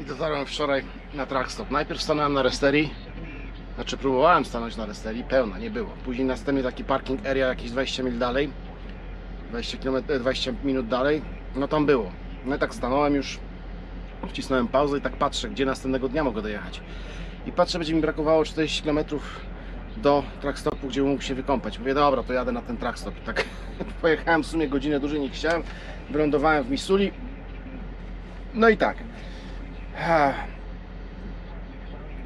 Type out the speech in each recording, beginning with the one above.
I dotarłem wczoraj na trackstop. Najpierw stanąłem na resterii. Znaczy próbowałem stanąć na resterii, pełna, nie było. Później następnie taki parking area jakieś 20 mil dalej. 20, km, 20 minut dalej. No tam było. No i tak stanąłem już. Wcisnąłem pauzę i tak patrzę, gdzie następnego dnia mogę dojechać. I patrzę, będzie mi brakowało 40 km do trackstopu, gdzie mógł się wykąpać. Mówię, dobra, to jadę na ten trackstop. I tak pojechałem w sumie godzinę dłużej nie chciałem. Wylądowałem w Missouri. No i tak.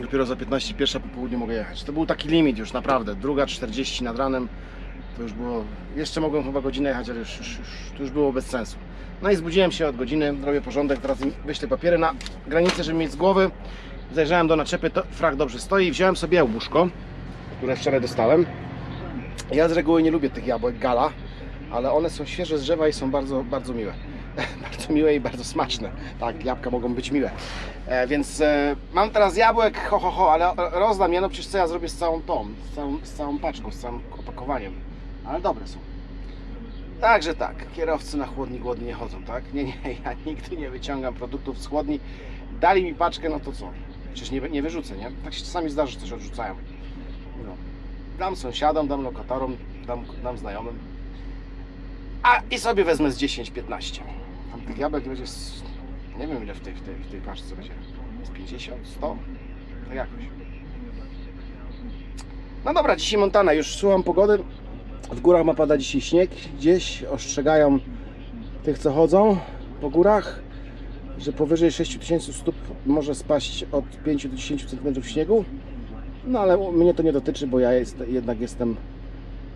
Dopiero za 15 pierwsza po południu mogę jechać. To był taki limit już naprawdę. Druga 40 nad ranem. To już było. Jeszcze mogłem chyba godzinę jechać, ale już, już, już, to już było bez sensu. No i zbudziłem się od godziny, robię porządek, teraz im wyślę papiery na granicę, żeby mieć z głowy. Zajrzałem do naczepy, to frak dobrze stoi i wziąłem sobie jabłuszko, które wczoraj dostałem. Ja z reguły nie lubię tych jabłek gala, ale one są świeże z drzewa i są bardzo, bardzo miłe. bardzo miłe i bardzo smaczne. Tak, jabłka mogą być miłe. E, więc e, mam teraz jabłek, ho, ho, ho, ale rozdam je, no przecież co ja zrobię z całą tą, z całą, z całą paczką, z całym opakowaniem. Ale dobre są. Także tak, kierowcy na chłodni głodni nie chodzą, tak? Nie, nie, ja nigdy nie wyciągam produktów z chłodni. Dali mi paczkę, no to co? Przecież nie, nie wyrzucę, nie? Tak się czasami zdarzy, że coś odrzucają. No. Dam sąsiadom, dam lokatorom, dam, dam znajomym. A i sobie wezmę z 10-15. Tam tych jabłek będzie, z, nie wiem ile w tej, w, tej, w tej paczce będzie. Z 50, 100? Tak jakoś. No dobra, dzisiaj Montana, już słucham pogody. W górach ma padać dzisiaj śnieg. Gdzieś ostrzegają tych, co chodzą po górach, że powyżej 6000 stóp może spaść od 5 do 10 cm śniegu. No ale mnie to nie dotyczy, bo ja jest, jednak jestem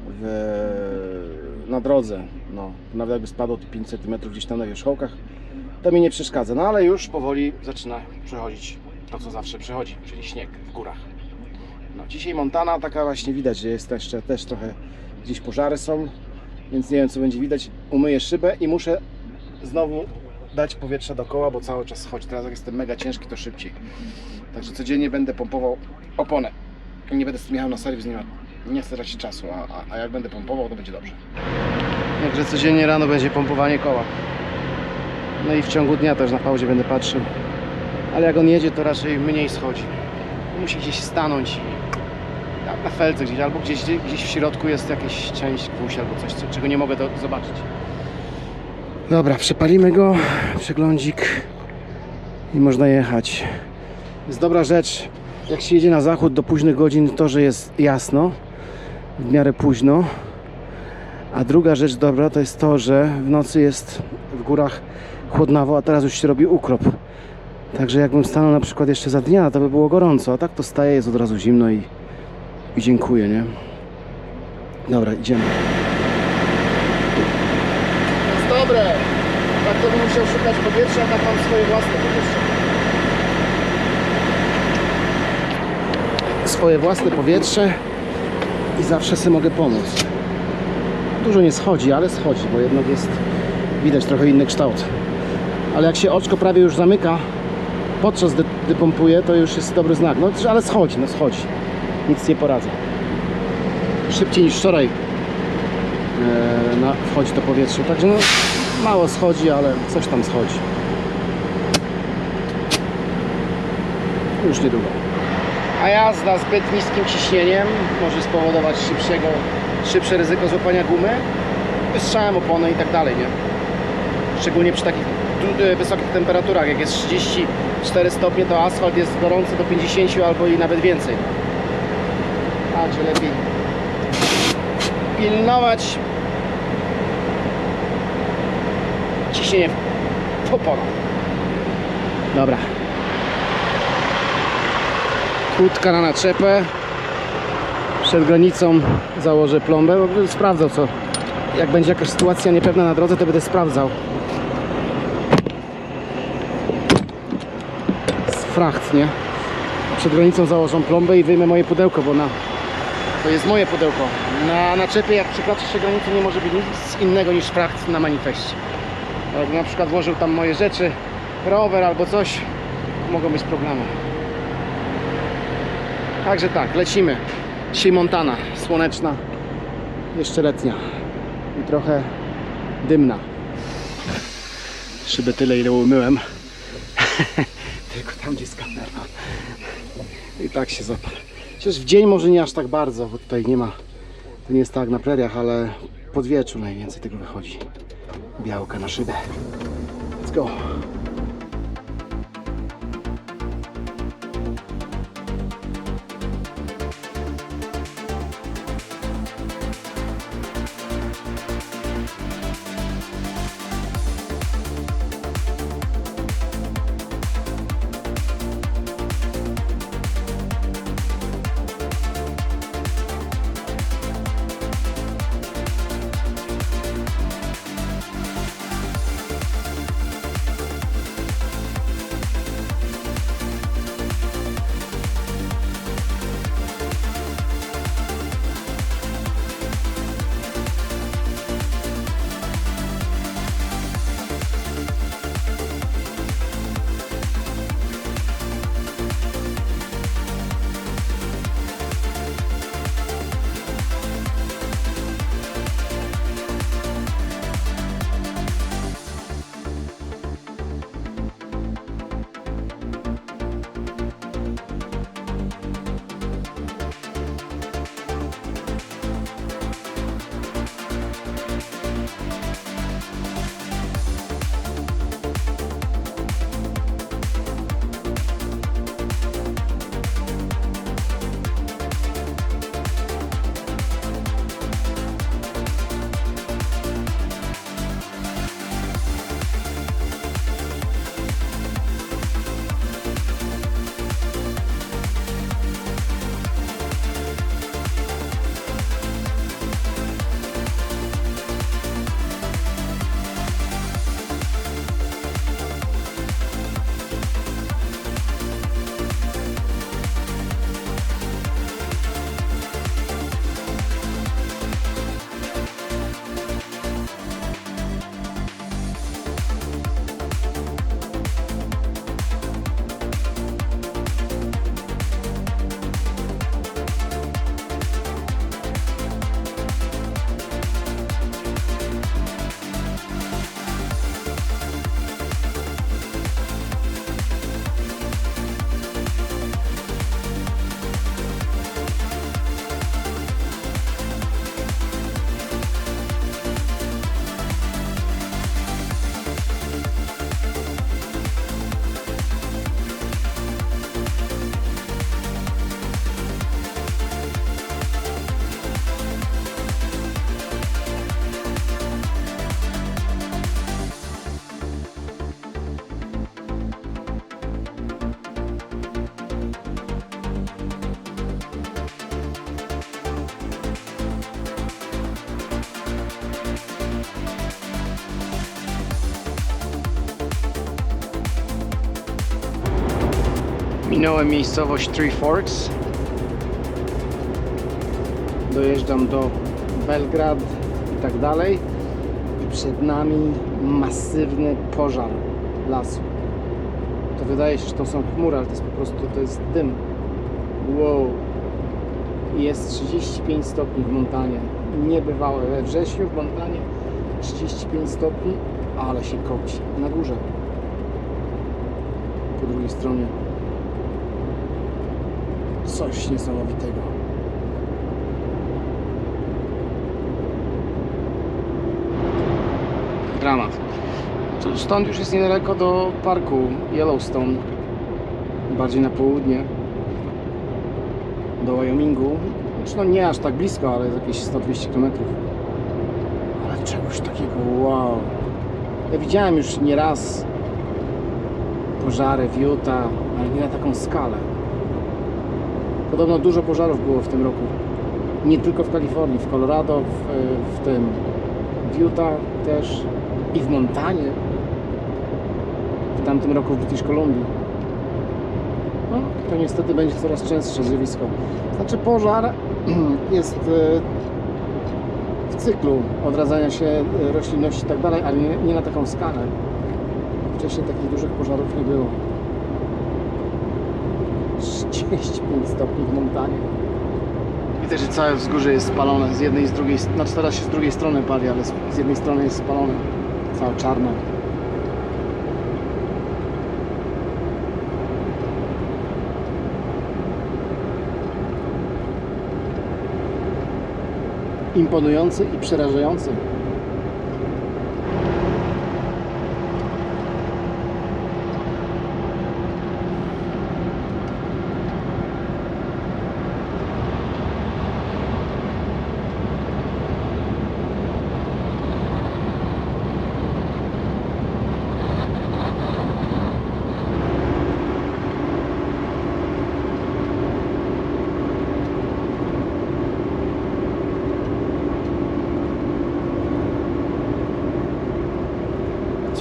w, na drodze. No, nawet jakby spadło te 5 cm gdzieś tam na wierzchołkach, to mi nie przeszkadza. No ale już powoli zaczyna przechodzić to, co zawsze przechodzi, czyli śnieg w górach. No, dzisiaj Montana taka właśnie widać, że jest jeszcze też trochę gdzieś pożary są, więc nie wiem co będzie widać. Umyję szybę i muszę znowu dać powietrze dookoła, bo cały czas chodzi. Teraz jak jestem mega ciężki, to szybciej. Także codziennie będę pompował oponę. Nie będę jechał na serwis, nie, ma, nie chcę tracić czasu, a, a, jak będę pompował, to będzie dobrze. Także codziennie rano będzie pompowanie koła. No i w ciągu dnia też na pauzie będę patrzył. Ale jak on jedzie, to raczej mniej schodzi. Musi gdzieś stanąć na felce gdzieś, albo gdzieś, gdzieś w środku jest jakaś część gwóźdź albo coś, co- czego nie mogę zobaczyć. Dobra, przepalimy go, przeglądzik i można jechać. Jest dobra rzecz, jak się jedzie na zachód do późnych godzin, to, że jest jasno, w miarę późno. A druga rzecz dobra to jest to, że w nocy jest w górach chłodnawo, a teraz już się robi ukrop. Także jakbym stanął na przykład jeszcze za dnia, to by było gorąco, a tak to staje, jest od razu zimno i, i dziękuję, nie? Dobra, idziemy. Jest dobre! Tak to bym musiał szukać powietrza, a tak mam swoje własne powietrze. Swoje własne powietrze i zawsze sobie mogę pomóc. Dużo nie schodzi, ale schodzi, bo jednak jest widać trochę inny kształt. Ale jak się oczko prawie już zamyka, podczas gdy, gdy pompuje, to już jest dobry znak. No ale schodzi, no schodzi. Nic nie poradzę. Szybciej niż wczoraj e, na, wchodzi to powietrze. Także no, mało schodzi, ale coś tam schodzi. Już niedługo. A jazda zbyt niskim ciśnieniem może spowodować szybszego, szybsze ryzyko złapania gumy, wystrzałem opony i tak dalej, nie? Szczególnie przy takich e, wysokich temperaturach, jak jest 34 stopnie, to asfalt jest gorący do 50 albo i nawet więcej. Także lepiej pilnować ciśnienie w oponach. Dobra. Kłódka na naczepę. Przed granicą założę plombę, sprawdzał co. Jak będzie jakaś sytuacja niepewna na drodze, to będę sprawdzał. Fracht, nie? Przed granicą założę plombę i wyjmę moje pudełko, bo na... To jest moje pudełko. Na naczepie, jak przekroczy się granicę, nie może być nic innego niż fracht na manifestie. Jakbym na przykład włożył tam moje rzeczy, rower albo coś, mogą być problemy. Także tak, lecimy. Dzisiaj Montana, słoneczna, jeszcze letnia i trochę dymna. Szybę tyle, ile umyłem. Tylko tam, gdzie jest kamera. I tak się zapala. Chociaż w dzień może nie aż tak bardzo, bo tutaj nie ma, to nie jest tak na preriach, ale pod wieczór najwięcej tego wychodzi. Białka na szybę. Let's go. Minąłem miejscowość Three Forks. Dojeżdżam do Belgrad i tak dalej. I przed nami masywny pożar lasu. To wydaje się, że to są chmury, ale to jest po prostu to jest dym. Wow. Jest 35 stopni w Montanie. Niebywałe. We wrześniu w Montanie 35 stopni, ale się koci. Na górze. Po drugiej stronie coś niesamowitego. Dramat. Stąd już jest niedaleko do parku Yellowstone, bardziej na południe, do Wyomingu. Znaczy no nie aż tak blisko, ale jakieś 100-200 km. Ale czegoś takiego, wow. Ja widziałem już nieraz pożary w Utah, ale nie na taką skalę. Podobno dużo pożarów było w tym roku. Nie tylko w Kalifornii, w Colorado, w, w tym w Utah też i w Montanie. W tamtym roku w British Columbia. No, to niestety będzie coraz częstsze zjawisko. Znaczy pożar jest w cyklu odradzania się e, roślinności i tak dalej, ale nie, nie na taką skalę. Wcześniej takich dużych pożarów nie było. 35 stopni w Montanie. Widzę, że całe wzgórze jest spalone z jednej i z drugiej, znaczy teraz się z drugiej strony pali, ale z jednej strony jest spalone, całe czarne. Imponujący i przerażający.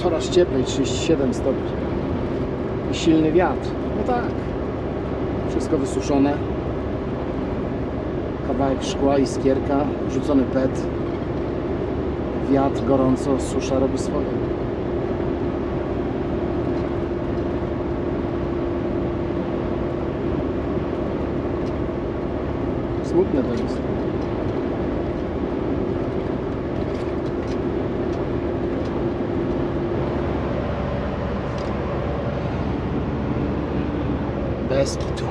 Coraz cieplej, 37 stopni. I silny wiatr. No tak. Wszystko wysuszone. Kawałek szkła, iskierka, rzucony pet. Wiatr, gorąco, susza robi swoje. Smutne to jest. Bez kitu.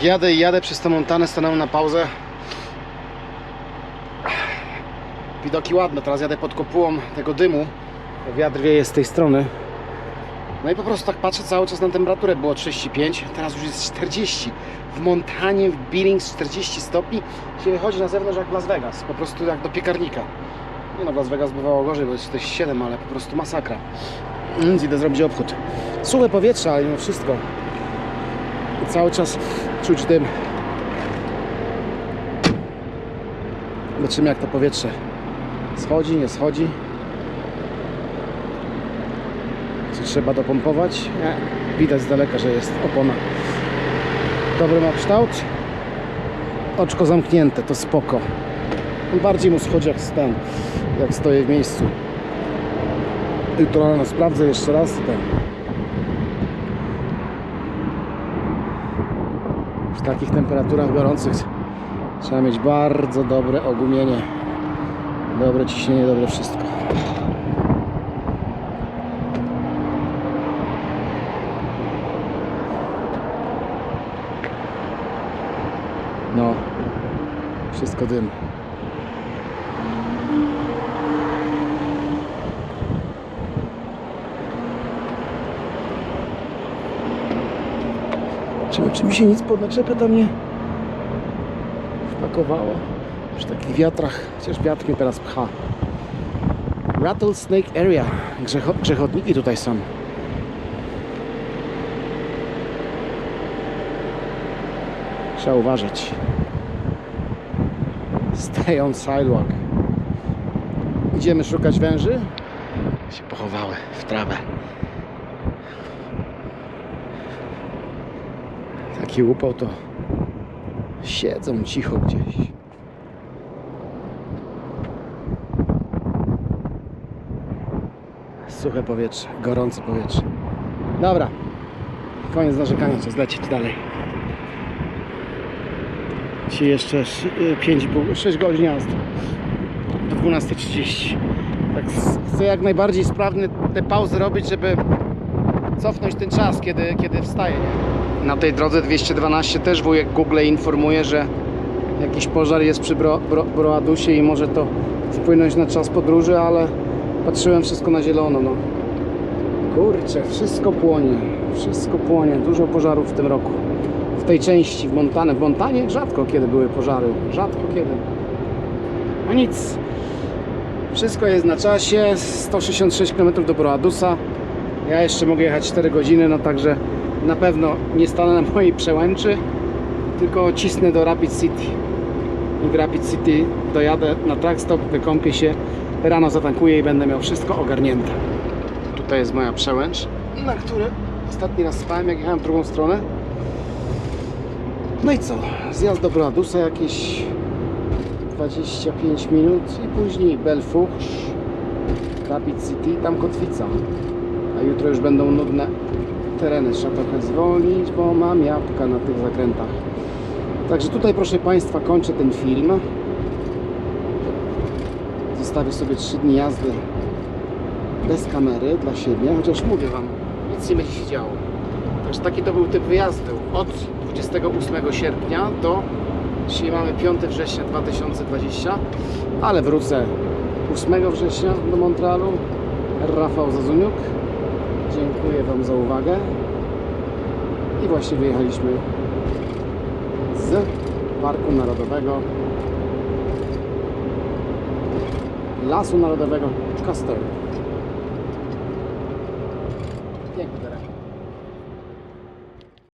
Tak jadę i jadę przez tę montanę, stanąłem na pauzę. Widoki ładne, teraz jadę pod kopułą tego dymu. Wiatr wieje z tej strony. No i po prostu tak patrzę cały czas na temperaturę, było 35, teraz już jest 40. W Montanie, w Billings 40 stopni się wychodzi na zewnątrz jak w Las Vegas, po prostu jak do piekarnika. Nie no, w Las Vegas bywało gorzej, bo jest 47, ale po prostu masakra. Więc idę zrobić obchód. Suche powietrze, ale mimo wszystko. Cały czas czuć dym. Zobaczymy jak to powietrze schodzi, nie schodzi. Czy trzeba dopompować? Nie. Widać z daleka, że jest opona. Dobry ma kształt. Oczko zamknięte, to spoko. Bardziej mu schodzi jak stan, jak stoję w miejscu. Jutro rano sprawdzę jeszcze raz ten. Takich temperaturach gorących trzeba mieć bardzo dobre ogumienie. Dobre ciśnienie, dobre wszystko. No, wszystko dym. Czy, mi się nic pod naczepę tam nie wpakowało? Przy takich wiatrach, chociaż wiatr mnie teraz pcha. Rattlesnake Area. Grzecho, grzechotniki tutaj są. Trzeba uważać. Stay on sidewalk. Idziemy szukać węży. Się pochowały w trawę. Taki upał to siedzą cicho gdzieś. Suche powietrze, gorące powietrze. Dobra, koniec narzekania, czas lecieć dalej. Dzisiaj jeszcze 5,5, 6 godzin jazdy. Do 12.30. Tak chcę jak najbardziej sprawny te pauzy robić, żeby cofnąć ten czas, kiedy, kiedy wstaję. Nie? Na tej drodze 212 też wujek Google informuje, że jakiś pożar jest przy Bro, Bro, Broadusie i może to wpłynąć na czas podróży, ale patrzyłem wszystko na zielono. No. Kurczę, wszystko płonie, wszystko płonie, dużo pożarów w tym roku. W tej części, w Montanie. W Montanie rzadko kiedy były pożary, rzadko kiedy. No nic, wszystko jest na czasie, 166 km do Broadusa. Ja jeszcze mogę jechać 4 godziny, no także na pewno nie stanę na mojej przełęczy, tylko cisnę do Rapid City. I w Rapid City dojadę na track stop, wykąpię się, rano zatankuję i będę miał wszystko ogarnięte. Tutaj jest moja przełęcz, na której ostatni raz spałem, jak jechałem w drugą stronę. No i co? Zjazd do Bradusa jakieś 25 minut i później Belfuchs, Rapid City, tam kotwica. A jutro już będą nudne tereny. Trzeba trochę zwolnić, bo mam jabłka na tych zakrętach. Także tutaj, proszę Państwa, kończę ten film. Zostawię sobie 3 dni jazdy bez kamery dla siebie, chociaż mówię Wam, nic nie będzie się działo. Także taki to był typ wyjazdu od 28 sierpnia do dzisiaj mamy 5 września 2020, ale wrócę 8 września do Montrealu. Rafał Zazuniuk. Dziękuję Wam za uwagę. I właśnie wyjechaliśmy z Parku Narodowego Lasu Narodowego Castor.